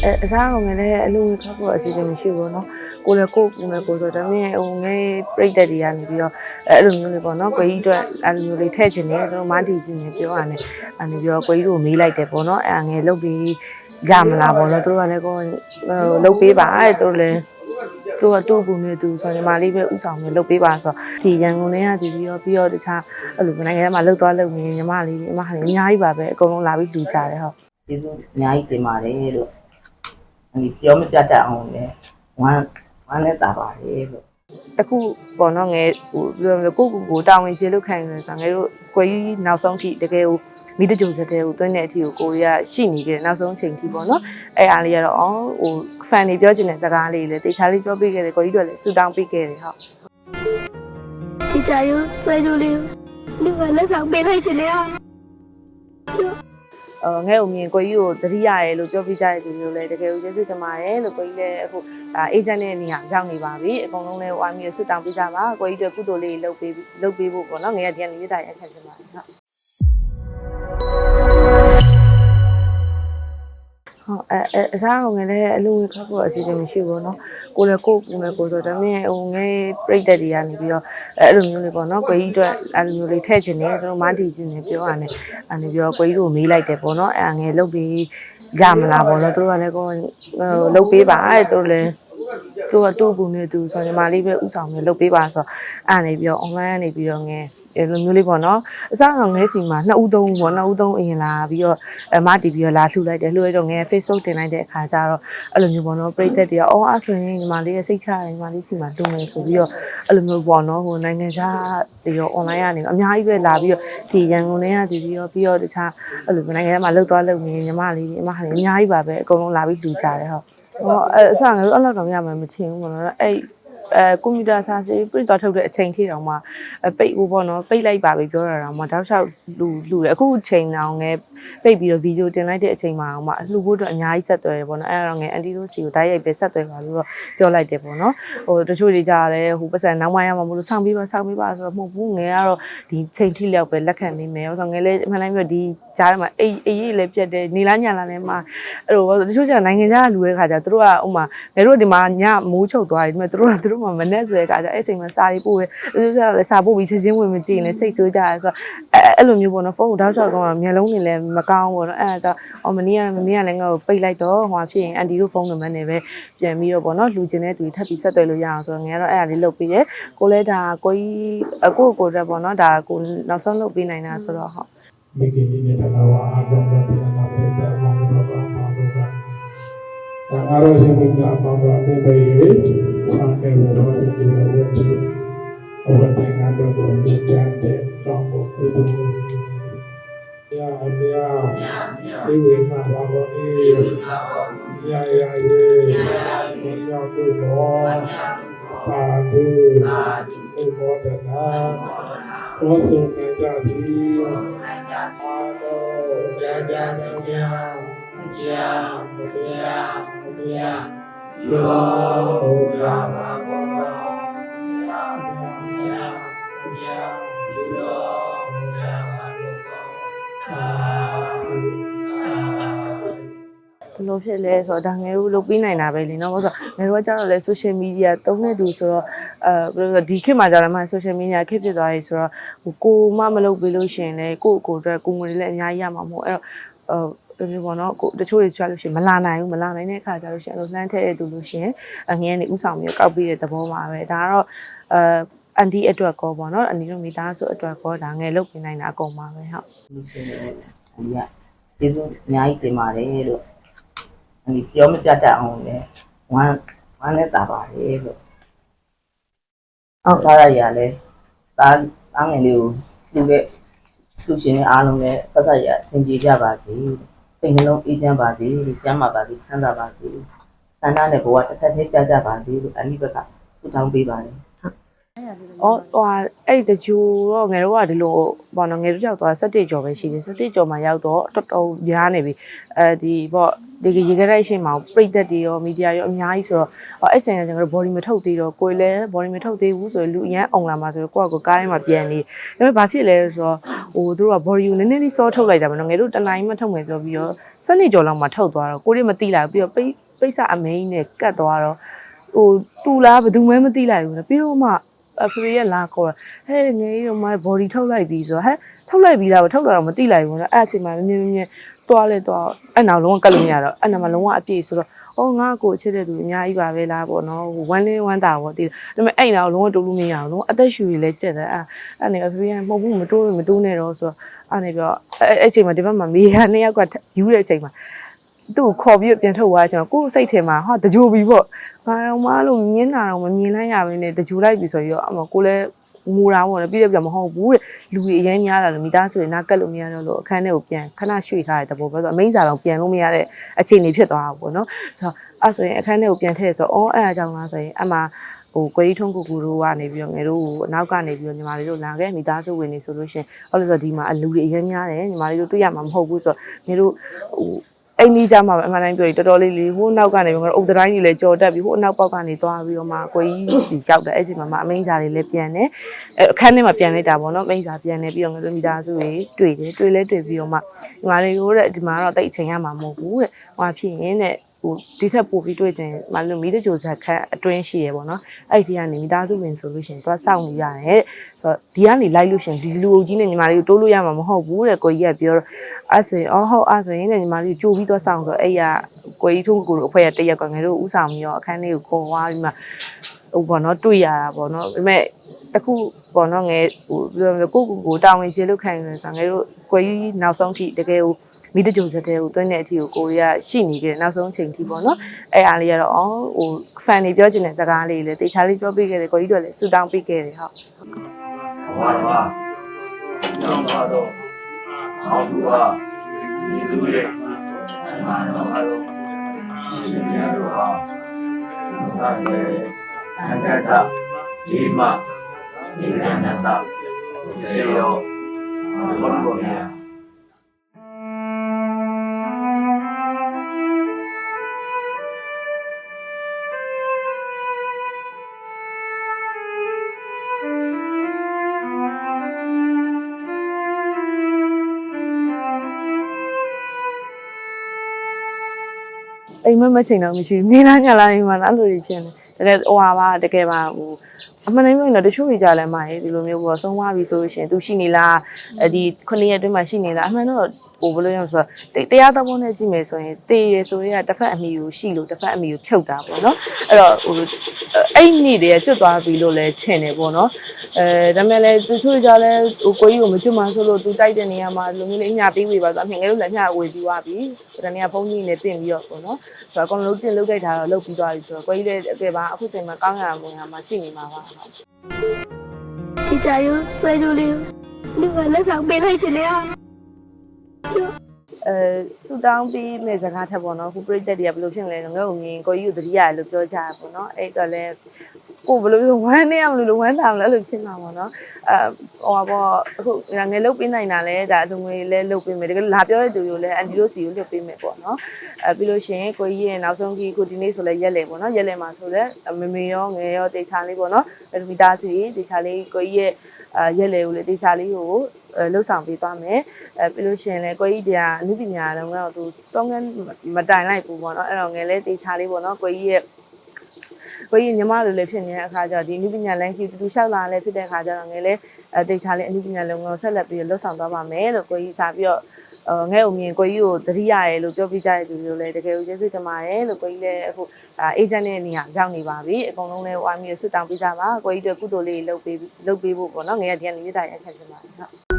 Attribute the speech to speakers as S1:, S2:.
S1: အဲအစားကောင်လည်းအလုံးခောက်ဖို့အစီအစဉ်မရှိဘူးเนาะကိုလည်းကိုကိုနဲ့ကိုဆိုတော့မြင်ဟိုငယ်ပြိတ္တတွေကနေပြီးတော့အဲအဲ့လိုမျိုးလေးပေါ့เนาะကိုကြီးအတွက်အဲ့လိုမျိုးလေးထည့်ခြင်းနဲ့တို့မန်းတီခြင်းနဲ့ပြောရတယ်အဲ့လိုပြောကိုကြီးတို့မေးလိုက်တယ်ပေါ့เนาะအဲငယ်လုတ်ပြီးရမလားပေါ့เนาะတို့ကလည်းကိုဟိုလုတ်ပေးပါအဲတို့လည်းသူကတူဘူးနေသူဆိုရင်ညီမလေးပဲဥဆောင်နေလုတ်ပေးပါဆိုတော့ဒီရန်ကုန်ထဲကဒီပြီးတော့ပြီးတော့တခြားအဲ့လိုနိုင်ငံထဲမှာလုတ်သွားလုတ်နေညီမလေးညီမလေးအများကြီးပါပဲအကုန်လုံးလာပြီးလူကြတယ်ဟုတ်
S2: ကျေးဇူးအများကြီးတင်ပါတယ်လို့ဒီ ပြောမပြတ်တတ်အောင်လည်းဝမ်းဝမ်းနဲ့တာပါတယ်လို့
S1: တခုပေါ့နော်ငယ်ဟိုပြောရမလဲကိုကိုကိုတာဝန်ကျေလို့ခံရဆိုငယ်တို့ကိုကြီးနောက်ဆုံးထိတကယ်ကိုမိတကြိုစတဲ့ကိုတွင်းတဲ့အထိကိုကိုရီးယားရှိနေခဲ့နောက်ဆုံးချိန်ထိပေါ့နော်အဲ့အားလေးကတော့အော်ဟို fan တွေပြောချင်တဲ့စကားလေးလည်းတေချာလေးပြောပေးခဲ့တယ်ကိုကြီးတို့လည်းဆူတောင်းပေးခဲ့တယ်ဟုတ်
S3: ဒီကြရုံဆွဲကြိုးလေးလူကလက်ဆောင်ပေးလိုက်ချင်တယ်ဟာ
S1: အဲ ငဲ့ကိုမြင်ကိုကြီးကိုတတိယရဲလို့ပြောပြကြတဲ့သူမျိုးလည်းတကယ်ကိုကျေးဇူးတင်ပါတယ်လို့ကိုကြီးလည်းအခုဒါအေဂျင့်ရဲ့နေရာရောက်နေပါပြီအကုန်လုံးလည်းဝိုင်းပြီးဆွတောင်းပေးကြပါကိုကြီးတို့ကုသိုလ်လေးလုပ်ပေးလုပ်ပေးဖို့ပေါ့နော်ငယ်ကဒီကနေရတဲ့အခက်စင်ပါတယ်ဟု ဟုတ်အဲအစားအောင်ငယ်လည်းအလုံးဝခောက်ဖို့အစီအစဉ်မရှိဘူးပေါ့နော်ကိုလည်းကိုပူမယ်ကိုဆိုဒါပေမဲ့ဟိုငယ်ပြိတ္တတွေကနေပြီးတော့အဲ့လိုမျိုးလေးပေါ့နော်ကိုကြီးအတွက်အဲ့လိုမျိုးလေးထည့်ခြင်းနဲ့တို့မတည်ခြင်းနဲ့ပြောရတယ်အဲ့လိုပြောကိုကြီးတို့မေးလိုက်တယ်ပေါ့နော်အဲ့ငယ်လုတ်ပြီးရမလားပေါ့နော်တို့ကလည်းကိုလုတ်ပေးပါအဲ့တို့လည်းတို့ကတူပူနေသူဆိုညီမလေးပဲဥဆောင်နေလုတ်ပေးပါဆိုအဲ့နေပြီးတော့ online နေပြီးတော့ငယ် အဲလိုမျိုးလေးပေါ့နော်အစားတော့ငဲစီမှာနှစ်ဦးသုံးဦးပေါ့နှစ်ဦးသုံးအရင်လာပြီးတော့အမတီးပြီးတော့လာလှူလိုက်တယ်လှူရတော့ငဲ Facebook တင်လိုက်တဲ့အခါကျတော့အဲ့လိုမျိုးပေါ့နော်ပရိသတ်တွေကအော်အဲ့ဆိုရင်ညီမလေးရဲ့စိတ်ချတယ်ညီမလေးစီမှာတုံးနေဆိုပြီးတော့အဲ့လိုမျိုးပေါ့နော်ဟိုနိုင်ငံခြားတွေရော online ကနေအများကြီးပဲလာပြီးတော့ဒီရန်ကုန်ထဲကဒီပြီးတော့ပြီးတော့တခြားအဲ့လိုနိုင်ငံထဲမှာလှုပ်သွားလှုပ်နေညီမလေးညီမလေးအများကြီးပါပဲအကုန်လုံးလာပြီးလှူကြတယ်ဟုတ်ဟောအဲ့အစားငါတို့အဲ့လောက်တော့ရမှာမချင်ဘူးပေါ့နော်အဲ့ အဲကွန်ပျူတာစာစီပြတော့ထုတ်တဲ့အချိန်ထိတောင်မှပိတ်ဦးပေါ့နော်ပိတ်လိုက်ပါပြီပြောရတာမှတောက်လျှောက်လူလူတယ်အခုချိန်တောင်ငယ်ပိတ်ပြီးတော့ဗီဒီယိုတင်လိုက်တဲ့အချိန်မှာမှလှူဖို့အတွက်အများကြီးဆက်သွယ်တယ်ပေါ့နော်အဲ့ဒါတော့ငယ်အန်တီတို့စီကိုတိုက်ရိုက်ပဲဆက်သွယ်ပါလို့တော့ပြောလိုက်တယ်ပေါ့နော်ဟိုတချို့တွေကြားတယ်ဟိုပတ်စံနောက်မှရမှာမလို့စောင့်ပြီးပါစောင့်ပြီးပါဆိုတော့မဟုတ်ဘူးငယ်ကတော့ဒီချိန်ထိလျောက်ပဲလက်ခံနေမယ်ဆိုတော့ငယ်လည်းအမှန်တိုင်းပြောဒီကြားထဲမှာအိတ်အေးရေးလည်းပြတ်တယ်နေလားညလားလည်းမှာအဲ့လိုတချို့ကျနိုင်ငံခြားကလူရဲ့ခါကျသူတို့ကဥမာငယ်တို့ဒီမှာညမိုးချုပ်သွားတယ်ဒီမှာသူတို့ကသူတို့မှမနဲ့ဆိုတဲ့ခါကျအဲ့ချိန်မှာစာရေးပို့ရတချို့ကျတော့လည်းစာပို့ပြီးချက်ချင်းဝင်မကြည့်ရင်လည်းစိတ်ဆိုးကြရဲဆိုတော့အဲ့အဲ့လိုမျိုးပေါ့နော်ဖုန်းကိုတောက်လျှောက်တော့မျက်လုံးတွေလည်းမကောင်းဘူးပေါ့နော်အဲ့ဒါကြောင့်အော်မနီးကမနီးကလည်းငါ့ကိုပိတ်လိုက်တော့ဟိုဖြစ်ရင်အန်တီတို့ဖုန်းနံပါတ်နဲ့ပဲပြန်ပြီးတော့ပေါ့နော်လူချင်းတဲ့သူထပ်ပြီးဆက်သွယ်လို့ရအောင်ဆိုတော့ငယ်ကတော့အဲ့ဒါလေးလုပ်ပြီးတယ်ကိုလည်းဒါကိုကြီးအကိုကိုတက်ပေါ့နော်ဒါကိုနောက်ဆုံးလုပ်ပေးနိုင်တာဆိုတော့ဟုတ်
S4: မိခင်ကြီးနဲ့တကားဝအားကြောင့်တော့ဒီနာပိတ္တမောင်တော်ဘာမှာလို့ကဒါအားရရှင်ဘုရားမောင်တော်အသိပေ၍ဆံခဲ့ရတော့ဒီလိုဝတ်ကြည့်အဝတ်တိုင်းကတော့ ကိုလူတန်းတဲ့တောင်းကိုကုသိုလ်ရာအပြာဒီဝေမှာဘာလို့အေးရာရာရေဘုရားတို့ဘောပါဒုဘုဘောတနာဘောဆုံးနေကြသည်အာလောရာရာမြာယာဘုရားဘုရားယောရာ ဘာဘောအာ
S1: ဘယ်လိုဖြစ်လဲဆိုတော့ဒါငယ်တို့လုပ်ပြီးနိုင်တာပဲလीเนาะဘာလို့ဆိုတော့ငယ်တို့ကကြတော့လေ social media သုံးနေသူဆိုတော့အဲဘယ်လိုလဲဒီခေတ်မှာကြတော့မှ social media ခေတ်ဖြစ်သွားပြီဆိုတော့ဟိုကိုမမလုပ်ပေးလို့ရှရင်လေကိုယ့်ကိုယ်အတွက်ကိုယ်ငွေလည်းအများကြီးရမှာမဟုတ်အဲ့တော့ဟို လိုမျိုးပေါ့နော်ကိုတချို့တွေကြွလို့ရှိရင်မလာနိုင်ဘူးမလာနိုင်တဲ့အခါကျလို့ရှိရင်အဲ့လိုလှမ်းထည့်တဲ့သူလို့ရှိရင်အငင်းနေဥဆောင်ပြီးကောက်ပြီးတဲ့သဘောပါပဲဒါကတော့အဲအန်တီအတွက်ကောပေါ့နော်အန်တီတို့မိသားစုအတွက်ကောဒါငယ်လုပ်ပြနိုင်တာအကုန်ပါပဲဟုတ်
S2: လူချင်းနဲ့အမြတ်ကျေးဇူးအများကြီးတင်ပါတယ်လို့ဒီပြောမပြတ်တတ်အောင်လည်းဝမ်းဝမ်းနဲ့တာပါတယ်လို့အောက်ထားရရလဲသားသားငယ်လေးကိုလူတဲ့လူချင်းနဲ့အားလုံးလည်းဆက်ဆက်ရအဆင်ပြေကြပါစေ စိတ်နှလုံးအေးချမ်းပါစေကျမ်းမာပါစေချမ်းသာပါစေဆန္ဒနဲ့ဘဝတစ်ထပ်သေးကြကြပါစေလို့အနိဘကဆုတောင်းပေးပါတယ်
S1: အော်ဟိုဟာအဲ့ဒီတကြိုတော့ငယ်တော့ကဒီလိုပေါ့နော်ငယ်တို့ရောက်သွား17ကျော်ပဲရှိတယ်17ကျော်မှရောက်တော့တော်တော်များနေပြီအဲဒီပေါ့ဒီရေခဲတိုက်ရှင်းမှာပြိသက်တွေရောမီဒီယာရောအများကြီးဆိုတော့ဟောအဲ့ဆိုင်ကကျွန်တော်တို့ body မထုတ်သေးတော့ကိုယ်လည်း body မထုတ်သေးဘူးဆိုတော့လူအရန်အောင်လာမှာဆိုတော့ကိုယ့်ကကိုယ်ကားထဲမှာပြန်နေဒါပေမဲ့ဘာဖြစ်လဲဆိုတော့ ဟိုသူတို့က body ကိုနည်းနည်းလေးစောထုတ်လိုက်တာပေါ့နော်ငယ်တို့တနိုင်မှထုတ်မယ်ပြောပြီးတော့17ကျော်လောက်မှထုတ်သွားတော့ကိုယ်လည်းမသိလိုက်ဘူးပြီးတော့ပိတ်ပိတ်စအမိန်နဲ့ကတ်သွားတော့ဟိုတူလားဘယ်သူမှမသိလိုက်ဘူးနော်ပြီးတော့မှအဖေရဲ့လာခေါ်ဟဲ့ငယ်ကြီးတော့မ body ထုတ်လိုက်ပြီဆိုတော့ဟဲ့ထုတ်လိုက်ပြီလားထုတ်တော့မသိလိုက်ဘူးနော်အဲ့အချိန်မှာမြင်မြင် မြင်တွားလဲတွားအဲ့နောက်လုံးဝကတ်လို့မရတော့အဲ့နောက်မှာလုံးဝအပြည့်ဆိုတော့အော်ငါ့ကိုချစ်တဲ့သူအများကြီးပါပဲလားပေါ့နော်ဟိုဝမ်းလင်းဝမ်းတာပေါ့ဒီဒါပေမဲ့အဲ့နောက်လုံးဝတိုးလို့မရဘူးလုံးဝအသက်ရှူရည်လဲကြက်တယ်အဲ့အဲ့နေအဖေကမဟုတ်ဘူးမတိုးမတိုးနဲ့တော့ဆိုတော့အဲ့နေပြီးတော့အဲ့အဲ့အချိန်မှာဒီဘက်မှာမေးရနှစ်ယောက်ကယူတဲ့အချိန်မှာသူ့ကိုခေါ်ပြီးပြန်ထုတ်သွားကျွန်တော်ကိုယ်စိတ်ထဲမှာဟာတကြိုပြီပေါ့ဘာတော့မလို့မြင်တာတော့မမြင်လိုက်ရဘဲနဲ့တကြိုလိုက်ပြီဆိုတော့အမကိုလည်း ငူတာပေါ့လေပြီးတော့ပြန်မဟုတ်ဘူးတဲ့လူတွေအရင်များလာလို့မိသားစုတွေနားကပ်လို့မရတော့လို့အခန်းထဲကိုပြန်ခဏရွှေ့ထားတဲ့တဘောပဲဆိုတော့အမိန်းစာတော့ပြန်လို့မရတဲ့အခြေအနေဖြစ်သွားတာပေါ့နော်ဆိုတော့အဲ့ဆိုရင်အခန်းထဲကိုပြန်ထည့်ဆိုတော့အော်အဲ့အကြောင်းလားဆိုရင်အမှဟိုကိုကြီးထုံးကူကူတို့ကနေပြီးတော့ငယ်တို့ကိုအနောက်ကနေပြီးတော့ညီမလေးတို့လာခဲ့မိသားစုဝင်နေဆိုလို့ရှင်ဟုတ်လို့ဆိုတော့ဒီမှာအလူတွေအရင်များတယ်ညီမလေးတို့တွေ့ရမှာမဟုတ်ဘူးဆိုတော့ငယ်တို့ဟို အိမ်ကြီးကြမှာပဲအမှန်တိုင်းပြောရင်တော်တော်လေးလေးဟိုနောက်ကနေပြီးတော့အုတ်တိုင်းကြီးလည်းကြော်တက်ပြီးဟိုအနောက်ပေါက်ကနေသွားပြီးတော့မှကိုကြီးစီရောက်တယ်အဲ့ဒီမှာမှအမိန်းစာတွေလည်းပြန်တယ်အဲအခန်းထဲမှာပြန်လိုက်တာပေါ့နော်အမိန်းစာပြန်တယ်ပြီးတော့ငါတို့မိသားစုတွေတွေ့တယ်တွေ့လဲတွေ့ပြီးတော့မှညီမလေးတို့တဲ့ဒီမှာတော့တိတ်အချိန်ရမှာမဟုတ်ဘူးတဲ့ဟိုဖြစ်ရင်တဲ့ ဟိုဒီထက်ပိုပြီးတွေ့ချင်မလို့မိတဲ့ကြိုဆက်ခက်အတွင်းရှိရပေါ့နော်အဲ့ဒီကနေမိသားစုဝင်ဆိုလို့ရှိရင်သွားစောင့်နေရတယ်တဲ့ဆိုတော့ဒီကနေလိုက်လို့ရှိရင်ဒီလူအုပ်ကြီးနဲ့ညီမလေးကိုတိုးလို့ရမှာမဟုတ်ဘူးတဲ့ကိုကြီးကပြောတော့အဲ့ဆိုရင်အော်ဟုတ်အဲ့ဆိုရင်တဲ့ညီမလေးကိုကြိုပြီးသွားစောင့်ဆိုတော့အဲ့ရကိုကြီးထုံးကိုတို့အဖွဲ့ရတရက်ကငယ်တို့ဥဆောင်ပြီးတော့အခန်းလေးကိုခေါ်သွားပြီးမှဟိုပေါ့နော်တွေ့ရတာပေါ့နော်ဒါပေမဲ့တခု ပေါ့နော်ငယ်ဟိုပြောမလဲကိုကိုကိုတာဝန်ကျေလို့ခံရတယ်ဆိုတော့ငယ်တို့ကိုကြီးနောက်ဆုံးထိတကယ်ဟိုမိတကြိုစတဲ့ဟိုတွင်းတဲ့အထိကိုကိုရီးယားရှိနေခဲ့တယ်နောက်ဆုံးချိန်ထိပေါ့နော်အဲ့အားလေးကတော့အော်ဟို fan တွေပြောချင်တဲ့စကားလေးလေတေချာလေးပြောပြခဲ့တယ်ကိုကြီးတို့လည်းဆူတောင်းပေးခဲ့တယ်ဟုတ်
S5: ဝါပါကျောင်းပါတော့အောင်သူကဒီစုရဲ့မာနဆာတော့ရှင်ရတော့ဟာသာကေအတတဒီမ ဒီကနတစေယောဘောဘောရ
S1: အိမ်မက်မချိန်တော့မရှိဘူးနေလားညလားနေမှာလားအဲ့လိုကြီးဖြစ်နေတကယ်ဟိုဟာပါတကယ်ပါဟို အမှန်တမ်းပြောရင်တော့တချို့တွေကြလဲမှာရေဒီလိုမျိုးပေါ့ဆုံးသွားပြီဆိုလို့ရှိရင် तू ရှိနေလားအဲဒီခုနှစ်ရက်အတွင်းမှာရှိနေလားအမှန်တော့ဟိုဘယ်လိုရအောင်ဆိုတော့တရားသဘောနဲ့ကြည့်မယ်ဆိုရင်တေးရဆိုရင်တစ်ဖက်အမိကိုရှိလို့တစ်ဖက်အမိကိုဖြုတ်တာပေါ့နော်အဲ့တော့ဟိုအဲ့နေ့တည်းကျွတ်သွားပြီလို့လဲထင်တယ်ပေါ့နော် အဲဒါမဲ့လည်းတချို့ကြလဲဟိုကိုကြီးကိုမကျွတ်မှဆိုလို့ तू တိုက်တဲ့နေရာမှာလူမျိုးလေးအညာပေးဝေပါဆိုအမြင်ငယ်လို့လည်းအညာဝေပြီးသွားပြီဒါနဲ့ကဖုန်းကြီးနဲ့ပြင်ပြီးတော့ပေါ့နော်ဆိုတော့အကုန်လုံးတင်လုတ်ကြိုက်တာတော့လုတ်ပြီးသွားပြီဆိုတော့ကိုကြီးလည်းအကယ်ပါအခုချိန်မှာကောင်းရမှာဝင်ရမှာရှိနေမှာပါဟုတ်
S3: ဒီကြရုံဆွဲကြိုးလေးလူကလက်ဆောင်ပေးလိုက်ချင်တယ်ဟာ
S1: အဲဆူတောင်းပြီးမဲ့စကားထက်ပေါ့နော်ခုပြိတက်တွေကဘယ်လိုဖြစ်မလဲငါ့ကိုမြင်ကိုကြီးကိုတတိယရလို့ပြောကြရပေါ့နော်အဲ့တော့လဲကိုဘယ်လိုပြောဝမ်းနေရမလို့ဝမ်းတာမလဲအဲ့လိုချင်းတာပေါ့နော်အဲဟိုပါပေါ့အခုငယ်လုတ်ပေးနိုင်တာလဲဒါအလူငွေလဲလုတ်ပေးမယ်တကယ်လာပြောတဲ့သူတွေကိုလဲအန်တီတို့စီကိုလွတ်ပေးမယ်ပေါ့နော်အဲပြီးလို့ရှိရင်ကိုကြီးရဲ့နောက်ဆုံးကြီးခုဒီနေ့ဆိုလဲရက်လေပေါ့နော်ရက်လေမှာဆိုလဲမမေရောငယ်ရောတေချာလေးပေါ့နော်မီတာစီတေချာလေးကိုကြီးရဲ့အဲ ရက်လေကိုလေတေချာလေးကိုအဲလှုပ်ဆောင်ပေးသွားမယ်အဲပြီးလို့ရှိရင်လည်းကိုကြီးတရားအနုပညာလုံးကတော့သူစောင်းငန်းမတိုင်လိုက်ဘူးပေါ့နော်အဲ့တော့ငယ်လဲတေချာလေးပေါ့နော်ကိုကြီးရဲ့ကိုကြီးညီမလိုလည်းဖြစ်နေတဲ့အခါကျတော့ဒီအနုပညာလမ်းကြီးတူတူလျှောက်လာလည်းဖြစ်တဲ့အခါကျတော့ငယ်လဲအဲတေချာလေးအနုပညာလုံးကိုဆက်လက်ပြီးလှုပ်ဆောင်သွားပါမယ်လို့ကိုကြီးစားပြီးတော့အဲ ငဲ့ကိုမြင်ကိုကြီးကိုတတိယရဲလို့ပြောပြကြတဲ့သူတွေလည်းတကယ်ကိုကျေးဇူးတင်ပါတယ်လို့ကိုကြီးလည်းအခုအာအေဂျင့်ရဲ့နေရာရောက်နေပါပြီအကုန်လုံးလည်းဝိုင်းပြီးဆွတောင်းပေးကြပါကိုကြီးတို့ကုသိုလ်လေးလုပ်ပေးလုပ်ပေးဖို့ပေါ့နော်ငယ်ရဒီကနေမြစ်တာရခံချင်ပါတယ်ဟုတ်